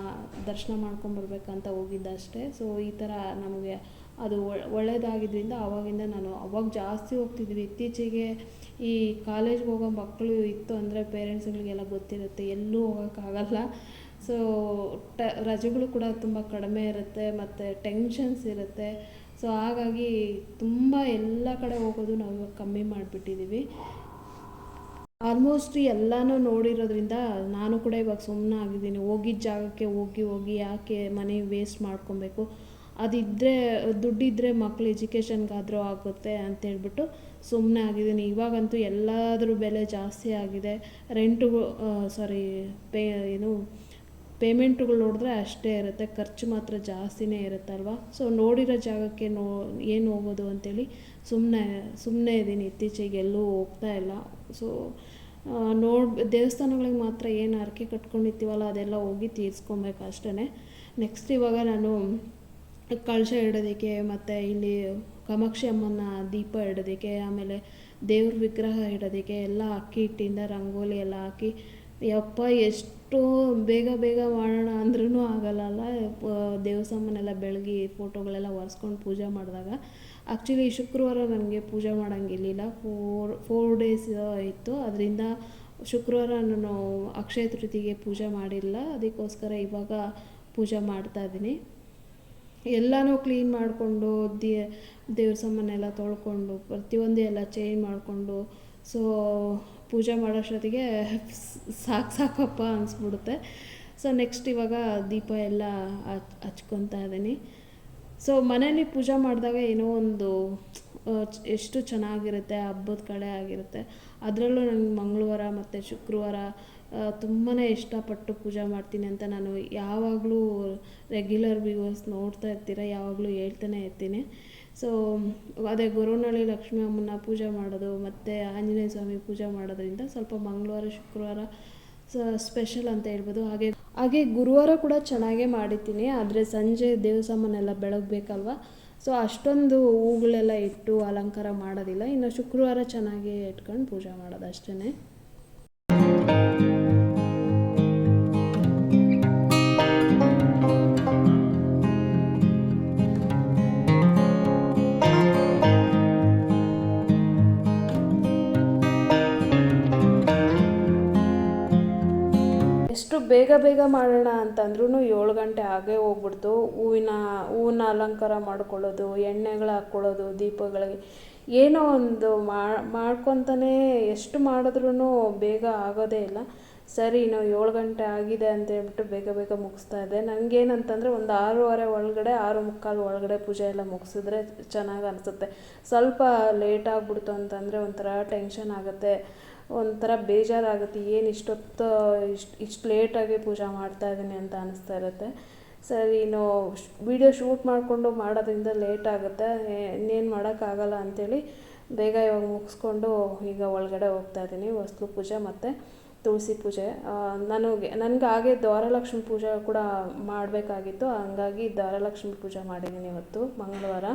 ದರ್ಶನ ಮಾಡ್ಕೊಂಬರ್ಬೇಕಂತ ಹೋಗಿದ್ದೆ ಅಷ್ಟೇ. ಸೊ ಈ ಥರ ನಮಗೆ ಅದು ಒಳ್ಳೆಯದಾಗಿದ್ದರಿಂದ ಆವಾಗಿಂದ ನಾನು ಅವಾಗ ಜಾಸ್ತಿ ಹೋಗ್ತಿದ್ವಿ. ಇತ್ತೀಚೆಗೆ ಈ ಕಾಲೇಜ್ಗೆ ಹೋಗೋ ಮಕ್ಕಳು ಇತ್ತು ಅಂದರೆ ಪೇರೆಂಟ್ಸ್ಗಳಿಗೆಲ್ಲ ಗೊತ್ತಿರುತ್ತೆ. ಎಲ್ಲೂ ಹೋಗೋಕ್ಕಾಗಲ್ಲ ಸೊ ಟ, ರಜೆಗಳು ಕೂಡ ತುಂಬ ಕಡಿಮೆ ಇರುತ್ತೆ. ಮತ್ತು ಟೆನ್ಷನ್ಸ್ ಇರುತ್ತೆ. ಸೊ ಹಾಗಾಗಿ ತುಂಬ ಎಲ್ಲ ಕಡೆ ಹೋಗೋದು ನಾವು ಇವಾಗ ಕಮ್ಮಿ ಮಾಡಿಬಿಟ್ಟಿದ್ದೀವಿ. ಆಲ್ಮೋಸ್ಟ್ ಎಲ್ಲನೂ ನೋಡಿರೋದ್ರಿಂದ ನಾನು ಕೂಡ ಇವಾಗ ಸುಮ್ಮನೆ ಆಗಿದ್ದೀನಿ. ಹೋಗಿದ್ದ ಜಾಗಕ್ಕೆ ಹೋಗಿ ಹೋಗಿ ಯಾಕೆ ಮನೆ ವೇಸ್ಟ್ ಮಾಡ್ಕೊಬೇಕು? ಅದಿದ್ದರೆ ದುಡ್ಡಿದ್ದರೆ ಮಕ್ಳು ಎಜುಕೇಷನ್ಗಾದರೂ ಆಗುತ್ತೆ ಅಂತೇಳ್ಬಿಟ್ಟು ಸುಮ್ಮನೆ ಆಗಿದ್ದೀನಿ. ಇವಾಗಂತೂ ಎಲ್ಲಾದರೂ ಬೆಲೆ ಜಾಸ್ತಿ ಆಗಿದೆ. ರೆಂಟು ಸಾರಿ ಪೇ, ಏನು ಪೇಮೆಂಟುಗಳು ನೋಡಿದ್ರೆ ಅಷ್ಟೇ ಇರುತ್ತೆ, ಖರ್ಚು ಮಾತ್ರ ಜಾಸ್ತಿನೇ ಇರುತ್ತಲ್ವ ಸೊ ನೋಡಿರೋ ಜಾಗಕ್ಕೆ ನೋ, ಏನು ಹೋಗೋದು ಅಂತೇಳಿ ಸುಮ್ಮನೆ ಸುಮ್ಮನೆ ಇದ್ದೀನಿ ಇತ್ತೀಚೆಗೆ ಎಲ್ಲೂ ಹೋಗ್ತಾ ಇಲ್ಲ. ಸೊ ನೋಡ್, ದೇವಸ್ಥಾನಗಳಿಗೆ ಮಾತ್ರ ಏನು ಹರಕೆ ಕಟ್ಕೊಂಡಿರ್ತೀವಲ್ಲ, ಅದೆಲ್ಲ ಹೋಗಿ ತೀರಿಸ್ಕೊಬೇಕು ಅಷ್ಟೇ ನೆಕ್ಸ್ಟ್ ಇವಾಗ ನಾನು ಕಳಶ ಇಡೋದಕ್ಕೆ ಮತ್ತು ಇಲ್ಲಿ ಕಾಮಾಕ್ಷಿ ಅಮ್ಮನ ದೀಪ ಇಡೋದಕ್ಕೆ, ಆಮೇಲೆ ದೇವ್ರ ವಿಗ್ರಹ ಇಡೋದಕ್ಕೆ ಎಲ್ಲ ಅಕ್ಕಿ ಹಿಟ್ಟಿಂದ ರಂಗೋಲಿ ಎಲ್ಲ ಹಾಕಿ ಯಪ್ಪ, ಎಷ್ಟು ಬೇಗ ಬೇಗ ಮಾಡೋಣ ಅಂದ್ರೂ ಆಗಲ್ಲಲ್ಲ. ದೇವಸ್ಥಾನನೆಲ್ಲ ಬೆಳಗ್ಗೆ ಫೋಟೋಗಳೆಲ್ಲ ಒರೆಸ್ಕೊಂಡು ಪೂಜೆ ಮಾಡಿದಾಗ. ಆ್ಯಕ್ಚುಲಿ ಶುಕ್ರವಾರ ನನಗೆ ಪೂಜೆ ಮಾಡೋಂಗಿರಲಿಲ್ಲ. ಫೋರ್ ಫೋರ್ ಡೇಸ್ ಇತ್ತು. ಅದರಿಂದ ಶುಕ್ರವಾರ ನಾನು ಅಕ್ಷಯ ತೃತೀಯಗೆ ಪೂಜೆ ಮಾಡಿಲ್ಲ. ಅದಕ್ಕೋಸ್ಕರ ಇವಾಗ ಪೂಜೆ ಮಾಡ್ತಾಯಿದ್ದೀನಿ ಎಲ್ಲನೂ ಕ್ಲೀನ್ ಮಾಡಿಕೊಂಡು, ದೇ ದೇವ್ರ ಸಾಮಾನೆಲ್ಲ ತೊಳ್ಕೊಂಡು, ಪ್ರತಿಯೊಂದು ಎಲ್ಲ ಚೇಂಜ್ ಮಾಡಿಕೊಂಡು. ಸೊ ಪೂಜೆ ಮಾಡೋಷ್ಟೊತ್ತಿಗೆ ಸಾಕು, ಸಾಕಪ್ಪ ಅನಿಸ್ಬಿಡುತ್ತೆ. ಸೊ ನೆಕ್ಸ್ಟ್ ಇವಾಗ ದೀಪ ಎಲ್ಲ ಹಚ್, ಹಚ್ಕೊತಾ ಇದ್ದೀನಿ. ಸೊ ಮನೇಲಿ ಪೂಜೆ ಮಾಡಿದಾಗ ಏನೋ ಒಂದು ಎಷ್ಟು ಚೆನ್ನಾಗಿರುತ್ತೆ, ಹಬ್ಬದ ಕಡೆ ಆಗಿರುತ್ತೆ. ಅದರಲ್ಲೂ ನನಗೆ ಮಂಗಳವಾರ ಮತ್ತು ಶುಕ್ರವಾರ ತುಂಬಾ ಇಷ್ಟಪಟ್ಟು ಪೂಜೆ ಮಾಡ್ತೀನಿ ಅಂತ ನಾನು ಯಾವಾಗಲೂ ರೆಗ್ಯುಲರ್ ವ್ಯೂವರ್ಸ್ ನೋಡ್ತಾ ಇರ್ತೀರ, ಯಾವಾಗಲೂ ಹೇಳ್ತಾನೆ ಇರ್ತೀನಿ. ಸೊ ಅದೇ ಗೊರವನಹಳ್ಳಿ ಲಕ್ಷ್ಮೀ ಅಮ್ಮನ ಪೂಜೆ ಮಾಡೋದು, ಮತ್ತು ಆಂಜನೇಯ ಸ್ವಾಮಿ ಪೂಜೆ ಮಾಡೋದ್ರಿಂದ ಸ್ವಲ್ಪ ಮಂಗಳವಾರ, ಶುಕ್ರವಾರ ಸ್ಪೆಷಲ್ ಅಂತ ಹೇಳ್ಬೋದು. ಹಾಗೆ ಹಾಗೆ ಗುರುವಾರ ಕೂಡ ಚೆನ್ನಾಗೇ ಮಾಡಿದ್ದೀನಿ, ಆದರೆ ಸಂಜೆ ದೇವ ಬೆಳಗ್ಬೇಕಲ್ವ? ಬೆಳಗಬೇಕಲ್ವ ಸೊ ಅಷ್ಟೊಂದು ಹೂಗಳೆಲ್ಲ ಇಟ್ಟು ಅಲಂಕಾರ ಮಾಡೋದಿಲ್ಲ, ಇನ್ನು ಶುಕ್ರವಾರ ಚೆನ್ನಾಗಿ ಇಟ್ಕೊಂಡು ಪೂಜೆ ಮಾಡೋದು ಅಷ್ಟೇ ಬೇಗ ಬೇಗ ಮಾಡೋಣ ಅಂತಂದ್ರೂ ಏಳು ಗಂಟೆ ಆಗೇ ಹೋಗ್ಬಿಡ್ತು. ಹೂವಿನ ಹೂವಿನ ಅಲಂಕಾರ ಮಾಡ್ಕೊಳ್ಳೋದು, ಎಣ್ಣೆಗಳು ಹಾಕ್ಕೊಳ್ಳೋದು, ದೀಪಗಳಿಗೆ ಏನೋ ಒಂದು ಮಾಡ್ಕೊತಾನೆ ಎಷ್ಟು ಮಾಡಿದ್ರೂ ಬೇಗ ಆಗೋದೇ ಇಲ್ಲ. ಸರಿ ನಾವು ಏಳು ಗಂಟೆ ಆಗಿದೆ ಅಂತ ಹೇಳ್ಬಿಟ್ಟು ಬೇಗ ಬೇಗ ಮುಗಿಸ್ತಾ ಇದ್ದೆ. ನನಗೇನಂತಂದರೆ ಒಂದು ಆರೂವರೆ ಒಳಗಡೆ, ಆರು ಮುಕ್ಕಾಲು ಒಳಗಡೆ ಪೂಜೆ ಎಲ್ಲ ಮುಗಿಸಿದ್ರೆ ಚೆನ್ನಾಗಿ ಅನಿಸುತ್ತೆ. ಸ್ವಲ್ಪ ಲೇಟ್ ಆಗಿಬಿಡ್ತು ಅಂತಂದರೆ ಒಂಥರ ಟೆನ್ಷನ್ ಆಗುತ್ತೆ. ಒಂಥರ ಬೇಜಾರಾಗುತ್ತೆ, ಏನು ಇಷ್ಟೊತ್ತು ಇಷ್ಟು ಇಷ್ಟು ಲೇಟಾಗಿ ಪೂಜೆ ಮಾಡ್ತಾ ಇದ್ದೀನಿ ಅಂತ ಅನಿಸ್ತಾ ಇರುತ್ತೆ. ಸರಿ, ಇನ್ನು ವಿಡಿಯೋ ಶೂಟ್ ಮಾಡಿಕೊಂಡು ಮಾಡೋದ್ರಿಂದ ಲೇಟ್ ಆಗುತ್ತೆ. ಇನ್ನೇನು ಮಾಡೋಕ್ಕಾಗಲ್ಲ ಅಂಥೇಳಿ ಬೇಗ ಇವಾಗ ಮುಗಿಸ್ಕೊಂಡು ಈಗ ಒಳಗಡೆ ಹೋಗ್ತಾ ಇದ್ದೀನಿ ವಸ್ತು ಪೂಜೆ ಮತ್ತು ತುಳಸಿ ಪೂಜೆ. ನನಗೆ ನನಗೆ ಹಾಗೆ ದ್ವಾರಲಕ್ಷ್ಮಿ ಪೂಜೆ ಕೂಡ ಮಾಡಬೇಕಾಗಿತ್ತು, ಹಂಗಾಗಿ ದ್ವಾರಲಕ್ಷ್ಮಿ ಪೂಜೆ ಮಾಡಿದ್ದೀನಿ ಇವತ್ತು ಮಂಗಳವಾರ.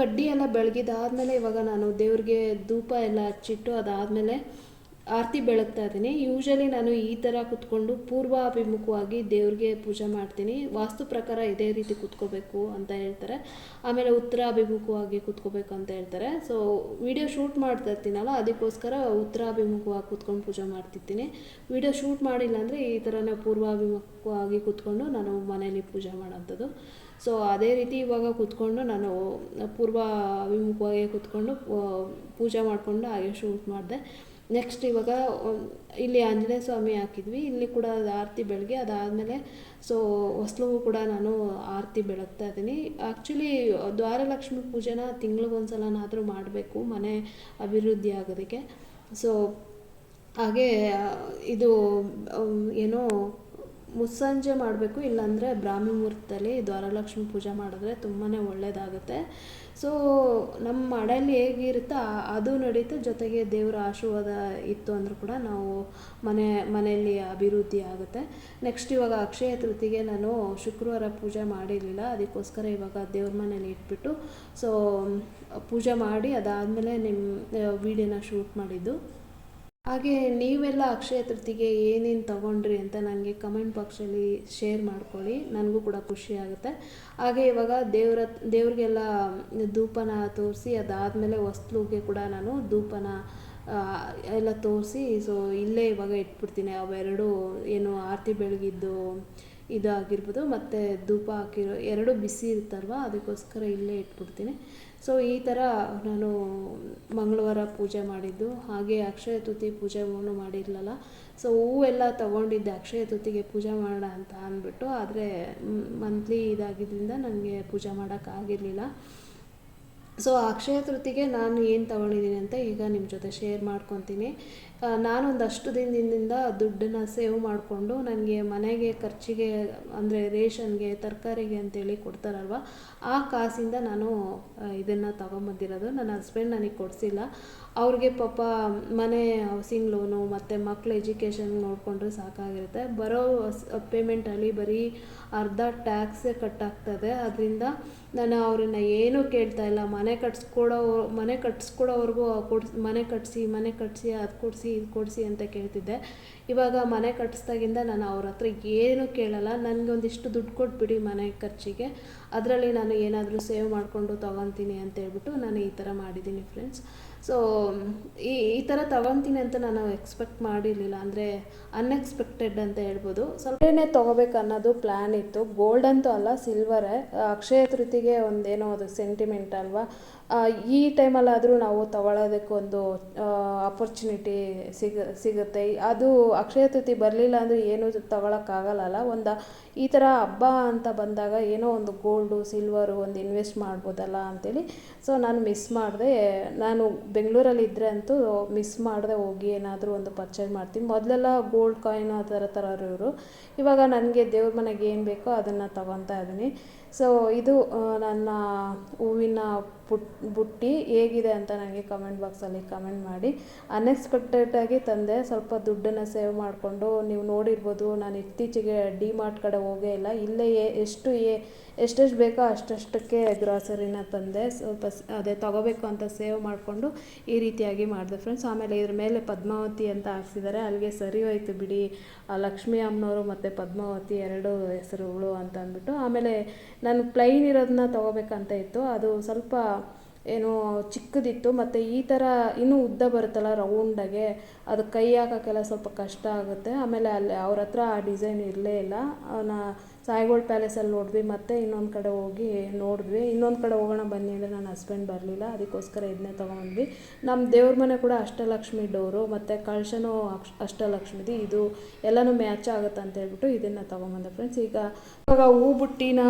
ಕಡ್ಡಿ ಎಲ್ಲ ಬೆಳಗಿದಾದ್ಮೇಲೆ ಇವಾಗ ನಾನು ದೇವ್ರಿಗೆ ಧೂಪ ಎಲ್ಲ ಹಚ್ಚಿಟ್ಟು ಅದಾದ್ಮೇಲೆ ಆರತಿ ಬೆಳಗ್ತಾ ಇದ್ದೀನಿ. ಯೂಶಲಿ ನಾನು ಈ ಥರ ಕುತ್ಕೊಂಡು ಪೂರ್ವಾಭಿಮುಖವಾಗಿ ದೇವ್ರಿಗೆ ಪೂಜೆ ಮಾಡ್ತೀನಿ. ವಾಸ್ತು ಪ್ರಕಾರ ಇದೇ ರೀತಿ ಕುತ್ಕೋಬೇಕು ಅಂತ ಹೇಳ್ತಾರೆ. ಆಮೇಲೆ ಉತ್ತರಾಭಿಮುಖವಾಗಿ ಕುತ್ಕೋಬೇಕು ಅಂತ ಹೇಳ್ತಾರೆ. ಸೊ ವಿಡಿಯೋ ಶೂಟ್ ಮಾಡ್ತಾ ಇರ್ತೀನಲ್ಲ, ಅದಕ್ಕೋಸ್ಕರ ಉತ್ತರಾಭಿಮುಖವಾಗಿ ಕುತ್ಕೊಂಡು ಪೂಜೆ ಮಾಡ್ತಿರ್ತೀನಿ. ವಿಡಿಯೋ ಶೂಟ್ ಮಾಡಿಲ್ಲ ಅಂದರೆ ಈ ಥರನೇ ಪೂರ್ವಾಭಿಮುಖವಾಗಿ ಕುತ್ಕೊಂಡು ನಾನು ಮನೇಲಿ ಪೂಜೆ ಮಾಡೋಂಥದ್ದು. ಸೊ ಅದೇ ರೀತಿ ಇವಾಗ ಕೂತ್ಕೊಂಡು ನಾನು ಪೂರ್ವ ಅಭಿಮುಖವಾಗಿ ಕೂತ್ಕೊಂಡು ಪೂಜೆ ಮಾಡಿಕೊಂಡು ಹಾಗೆ ಶೂಟ್ ಮಾಡಿದೆ. ನೆಕ್ಸ್ಟ್ ಇವಾಗ ಇಲ್ಲಿ ಆಂಜನೇಯ ಸ್ವಾಮಿ ಹಾಕಿದ್ವಿ. ಇಲ್ಲಿ ಕೂಡ ಆರತಿ ಬೆಳಗ್ಗೆ ಅದಾದಮೇಲೆ ಸೊ ಹೊಸ್ಲುಗೂ ಕೂಡ ನಾನು ಆರತಿ ಬೆಳಗ್ತಾ ಇದ್ದೀನಿ. ಆ್ಯಕ್ಚುಲಿ ದ್ವಾರಲಕ್ಷ್ಮಿ ಪೂಜೆನ ತಿಂಗಳಿಗೊಂದ್ಸಲನಾದರೂ ಮಾಡಬೇಕು, ಮನೆ ಅಭಿವೃದ್ಧಿ ಆಗೋದಕ್ಕೆ. ಸೊ ಹಾಗೆ ಇದು ಏನೋ ಮುಸ್ಸಂಜೆ ಮಾಡಬೇಕು, ಇಲ್ಲಾಂದರೆ ಬ್ರಾಹ್ಮಿ ಮುಹೂರ್ತದಲ್ಲಿ ದ್ವಾರಲಕ್ಷ್ಮಿ ಪೂಜೆ ಮಾಡಿದ್ರೆ ತುಂಬಾ ಒಳ್ಳೆಯದಾಗುತ್ತೆ ಸೊ ನಮ್ಮ ಮನೆಯಲ್ಲಿ ಹೇಗಿರುತ್ತೋ ಅದು ನಡೀತು. ಜೊತೆಗೆ ದೇವರ ಆಶೀರ್ವಾದ ಇತ್ತು ಅಂದರೂ ಕೂಡ ನಾವು ಮನೆ, ಮನೆಯಲ್ಲಿ ಅಭಿವೃದ್ಧಿ ಆಗುತ್ತೆ. ನೆಕ್ಸ್ಟ್ ಇವಾಗ ಅಕ್ಷಯ ತೃತಿಗೆ ನಾನು ಶುಕ್ರವಾರ ಪೂಜೆ ಮಾಡಿರಲಿಲ್ಲ. ಅದಕ್ಕೋಸ್ಕರ ಇವಾಗ ದೇವ್ರ ಮನೇಲಿ ಇಟ್ಬಿಟ್ಟು ಸೊ ಪೂಜೆ ಮಾಡಿ ಅದಾದಮೇಲೆ ನಿಮ್ಮ ವೀಡಿಯೋನ ಶೂಟ್ ಮಾಡಿದ್ದು. ಹಾಗೆ ನೀವೆಲ್ಲ ಅಕ್ಷಯ ತೃತಿಗೆ ಏನೇನು ತೊಗೊಂಡ್ರಿ ಅಂತ ನನಗೆ ಕಮೆಂಟ್ ಬಾಕ್ಸಲ್ಲಿ ಶೇರ್ ಮಾಡ್ಕೊಳ್ಳಿ. ನನಗೂ ಕೂಡ ಖುಷಿ ಆಗುತ್ತೆ. ಹಾಗೆ ಇವಾಗ ದೇವ್ರ ದೇವ್ರಿಗೆಲ್ಲ ಧೂಪನ ತೋರಿಸಿ ಅದಾದಮೇಲೆ ಹೊಸ್ಲುಗೆ ಕೂಡ ನಾನು ಧೂಪನ ಎಲ್ಲ ತೋರಿಸಿ ಸೊ ಇಲ್ಲೇ ಇವಾಗ ಇಟ್ಬಿಡ್ತೀನಿ. ಅವೆರಡು ಏನು ಆರತಿ ಬೆಳಗಿದ್ದು ಇದಾಗಿರ್ಬೋದು ಮತ್ತು ಧೂಪ ಹಾಕಿರೋ ಎರಡು ಬಿಸಿ ಇರುತ್ತಲ್ವ, ಅದಕ್ಕೋಸ್ಕರ ಇಲ್ಲೇ ಇಟ್ಬಿಡ್ತೀನಿ. ಸೊ ಈ ಥರ ನಾನು ಮಂಗಳವಾರ ಪೂಜೆ ಮಾಡಿದ್ದು. ಹಾಗೆ ಅಕ್ಷಯ ತುತಿ ಪೂಜೆಗೂ ಮಾಡಿರಲಿಲ್ಲ. ಸೊ ಹೂವೆಲ್ಲ ತೊಗೊಂಡಿದ್ದೆ. ಅಕ್ಷಯ ತುತಿಗೆ ಪೂಜೆ ಮಾಡೋಣ ಅಂತ ಅಂದ್ಬಿಟ್ಟು. ಆದರೆ ಮಂತ್ಲಿ ಇದಾಗಿದ್ದರಿಂದ ನನಗೆ ಪೂಜೆ ಮಾಡೋಕ್ಕಾಗಿರಲಿಲ್ಲ ಸೊ ಅಕ್ಷಯ ತೃತಿಗೆ ನಾನು ಏನು ತೊಗೊಂಡಿದ್ದೀನಿ ಅಂತ ಈಗ ನಿಮ್ಮ ಜೊತೆ ಶೇರ್ ಮಾಡ್ಕೊತೀನಿ. ನಾನೊಂದಷ್ಟು ದಿನದಿಂದ ದುಡ್ಡನ್ನು ಸೇವ್ ಮಾಡಿಕೊಂಡು ನನಗೆ ಮನೆಗೆ, ಖರ್ಚಿಗೆ, ಅಂದರೆ ರೇಷನ್ಗೆ, ತರಕಾರಿಗೆ ಅಂತೇಳಿ ಕೊಡ್ತಾರಲ್ವ, ಆ ಕಾಸಿಂದ ನಾನು ಇದನ್ನು ತಗೊಂಬಂದಿರೋದು. ನನ್ನ ಹಸ್ಬೆಂಡ್ ನನಗೆ ಕೊಡಿಸಿಲ್ಲ. ಅವ್ರಿಗೆ ಪಾಪ ಮನೆ ಹೌಸಿಂಗ್ ಲೋನು ಮತ್ತು ಮಕ್ಳು ಎಜುಕೇಷನ್ ನೋಡಿಕೊಂಡ್ರೆ ಸಾಕಾಗಿರುತ್ತೆ. ಬರೋ ಪೇಮೆಂಟಲ್ಲಿ ಬರೀ ಅರ್ಧ ಟ್ಯಾಕ್ಸೇ ಕಟ್ಟಾಗ್ತದೆ ಅದರಿಂದ ನಾನು ಅವ್ರನ್ನ ಏನೂ ಕೇಳ್ತಾ ಇಲ್ಲ. ಮನೆ ಕಟ್ಸ್ಕೊಡೋ, ಮನೆ ಕಟ್ಸ್ಕೊಡೋವರೆಗೂ ಕೊಡ್ಸಿ, ಮನೆ ಕಟ್ಟಿಸಿ ಮನೆ ಕಟ್ಟಿಸಿ ಅದು ಕೊಡಿಸಿ ಇದು ಕೊಡಿಸಿ ಅಂತ ಕೇಳ್ತಿದ್ದೆ. ಇವಾಗ ಮನೆ ಕಟ್ಟಿಸ್ದಾಗಿಂದ ನಾನು ಅವ್ರ ಹತ್ರ ಏನು ಕೇಳಲ್ಲ. ನನಗೆ ಒಂದಿಷ್ಟು ದುಡ್ಡು ಕೊಟ್ಬಿಡಿ ಮನೆ ಖರ್ಚಿಗೆ. ಅದರಲ್ಲಿ ನಾನು ಏನಾದರೂ ಸೇವ್ ಮಾಡಿಕೊಂಡು ತೊಗೊತೀನಿ ಅಂತ ಹೇಳ್ಬಿಟ್ಟು ನಾನು ಈ ಥರ ಮಾಡಿದ್ದೀನಿ ಫ್ರೆಂಡ್ಸ್ ಸೊ ಈ ಈ ಥರ ತಗೊತೀನಿ ಅಂತ ನಾನು ಎಕ್ಸ್ಪೆಕ್ಟ್ ಮಾಡಿರಲಿಲ್ಲ. ಅಂದರೆ ಅನ್ಎಕ್ಸ್ಪೆಕ್ಟೆಡ್ ಅಂತ ಹೇಳ್ಬೋದು. ಸ್ವಲ್ಪನೇ ತೊಗೋಬೇಕು ಅನ್ನೋದು ಪ್ಲ್ಯಾನ್ ಇತ್ತು. ಗೋಲ್ಡ್ ಅಂತೂ ಅಲ್ಲ ಸಿಲ್ವರೇ ಅಕ್ಷಯ ತೃತಿಗೆ ಒಂದೇನೋ ಅದು ಸೆಂಟಿಮೆಂಟ್ ಅಲ್ವಾ? ಈ ಟೈಮಲ್ಲಾದರೂ ನಾವು ತಗೊಳ್ಳೋದಕ್ಕೆ ಒಂದು ಆಪರ್ಚುನಿಟಿ ಸಿಗ, ಸಿಗುತ್ತೆ. ಅದು ಅಕ್ಷಯ ತೃತಿ ಬರಲಿಲ್ಲ ಅಂದರೆ ಏನೂ ತಗೊಳಕ್ಕಾಗಲ್ಲ ಒಂದು, ಈ ಥರ ಹಬ್ಬ ಅಂತ ಬಂದಾಗ ಏನೋ ಒಂದು ಗೋಲ್ಡು ಸಿಲ್ವರು ಒಂದು ಇನ್ವೆಸ್ಟ್ ಮಾಡ್ಬೋದಲ್ಲ ಅಂತೇಳಿ. ಸೊ ನಾನು ಮಿಸ್ ಮಾಡಿದೆ. ನಾನು ಬೆಂಗಳೂರಲ್ಲಿ ಇದ್ದರೆ ಅಂತೂ ಮಿಸ್ ಮಾಡದೆ ಹೋಗಿ ಏನಾದರೂ ಒಂದು ಪರ್ಚೇಸ್ ಮಾಡ್ತೀನಿ. ಮೊದಲೆಲ್ಲ ಗೋಲ್ಡ್ ಕಾಯಿನ್ ಆ ಥರ ಥರ ಇವರು. ಇವಾಗ ನನಗೆ ದೇವ್ರ ಮನೆಗೆ ಏನು ಬೇಕೋ ಅದನ್ನು ತಗೊತಾ ಇದ್ದೀನಿ ಸೊ ಇದು ನನ್ನ ಹೂವಿನ ಪುಟ್ ಬುಟ್ಟಿ ಹೇಗಿದೆ ಅಂತ ನನಗೆ ಕಮೆಂಟ್ ಬಾಕ್ಸಲ್ಲಿ ಕಮೆಂಟ್ ಮಾಡಿ. ಅನ್ಎಕ್ಸ್ಪೆಕ್ಟೆಡಾಗಿ ತಂದೆ ಸ್ವಲ್ಪ ದುಡ್ಡನ್ನು ಸೇವ್ ಮಾಡಿಕೊಂಡು ನೀವು ನೋಡಿರ್ಬೋದು, ನಾನು ಇತ್ತೀಚೆಗೆ ಡಿ ಮಾರ್ಟ್ ಕಡೆ ಹೋಗೇ ಇಲ್ಲ. ಇಲ್ಲೇ ಎಷ್ಟು ಏ ಎಷ್ಟೆಷ್ಟು ಬೇಕೋ ಅಷ್ಟಷ್ಟಕ್ಕೆ ಗ್ರಾಸರಿನ ತಂದೆ ಸ್ವಲ್ಪ ಅದೇ ತೊಗೋಬೇಕು ಅಂತ ಸೇವ್ ಮಾಡಿಕೊಂಡು ಈ ರೀತಿಯಾಗಿ ಮಾಡಿದೆ ಫ್ರೆಂಡ್ಸ್ ಆಮೇಲೆ ಇದ್ರ ಮೇಲೆ ಪದ್ಮಾವತಿ ಅಂತ ಹಾಕ್ಸಿದ್ದಾರೆ ಅಲ್ಲಿಗೆ ಸರಿ ಹೋಯ್ತು ಬಿಡಿ. ಲಕ್ಷ್ಮೀ ಅಮ್ಮನವರು ಮತ್ತು ಪದ್ಮಾವತಿ ಎರಡು ಹೆಸರುಗಳು ಅಂತ ಅಂದ್ಬಿಟ್ಟು, ಆಮೇಲೆ ನಾನು ಪ್ಲೈನ್ ಇರೋದನ್ನ ತೊಗೋಬೇಕಂತ ಇತ್ತು. ಅದು ಸ್ವಲ್ಪ ಏನು ಚಿಕ್ಕದಿತ್ತು ಮತ್ತು ಈ ಥರ ಇನ್ನೂ ಉದ್ದ ಬರುತ್ತಲ್ಲ ರೌಂಡಾಗೆ ಅದು ಕೈ ಹಾಕೋಕ್ಕೆಲ್ಲ ಸ್ವಲ್ಪ ಕಷ್ಟ ಆಗುತ್ತೆ. ಆಮೇಲೆ ಅಲ್ಲಿ ಅವ್ರ ಹತ್ರ ಆ ಡಿಸೈನ್ ಇರಲೇ ಇಲ್ಲ. ಅವನ್ನ ಸಾಯಿಗೋಲ್ಡ್ ಪ್ಯಾಲೇಸಲ್ಲಿ ನೋಡಿದ್ವಿ, ಮತ್ತು ಇನ್ನೊಂದು ಕಡೆ ಹೋಗಿ ನೋಡಿದ್ವಿ. ಇನ್ನೊಂದು ಕಡೆ ಹೋಗೋಣ ಬನ್ನಿ ಅಂದರೆ ನನ್ನ ಹಸ್ಬೆಂಡ್ ಬರಲಿಲ್ಲ. ಅದಕ್ಕೋಸ್ಕರ ಇದನ್ನೇ ತೊಗೊಂಡ್ವಿ. ನಮ್ಮ ದೇವ್ರ ಮನೆ ಕೂಡ ಅಷ್ಟಲಕ್ಷ್ಮಿ ಡೋರು, ಮತ್ತು ಕಳಶನೂ ಅಕ್ಷ ಅಷ್ಟಲಕ್ಷ್ಮಿದು. ಇದು ಎಲ್ಲನೂ ಮ್ಯಾಚ್ ಆಗುತ್ತೆ ಅಂತ ಹೇಳ್ಬಿಟ್ಟು ಇದನ್ನು ತೊಗೊಂಬಂದೆ ಫ್ರೆಂಡ್ಸ್ ಈಗ ಇವಾಗ ಹೂ ಬುಟ್ಟಿನ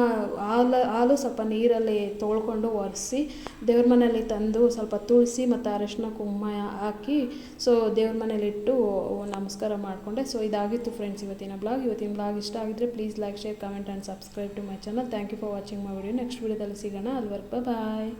ಹಾಲು ಹಾಲು ಸ್ವಲ್ಪ ನೀರಲ್ಲಿ ತೊಳ್ಕೊಂಡು ಒರೆಸಿ ದೇವ್ರ ಮನೆಯಲ್ಲಿ ತಂದು ಸ್ವಲ್ಪ ತುಳಸಿ ಮತ್ತು ಅರಶಿನ ಕುಂಕುಮ ಹಾಕಿ ಸೊ ದೇವ್ರ ಮನೇಲಿಟ್ಟು ನಮಸ್ಕಾರ ಮಾಡಿಕೊಂಡೆ. ಸೊ ಇದಾಗಿತ್ತು ಫ್ರೆಂಡ್ಸ್ ಇವತ್ತಿನ ಬ್ಲಾಗ್ ಇವತ್ತಿನ ಬ್ಲಾಗ್ ಇಷ್ಟ ಆಗಿದ್ರೆ please like share comment and subscribe to my channel thank you for watching my video next ವಿಡಿಯೋದಲ್ಲಿ ಸಿಗೋಣ. ಅಲ್ವರ್ಕ್ ಬಾಯ್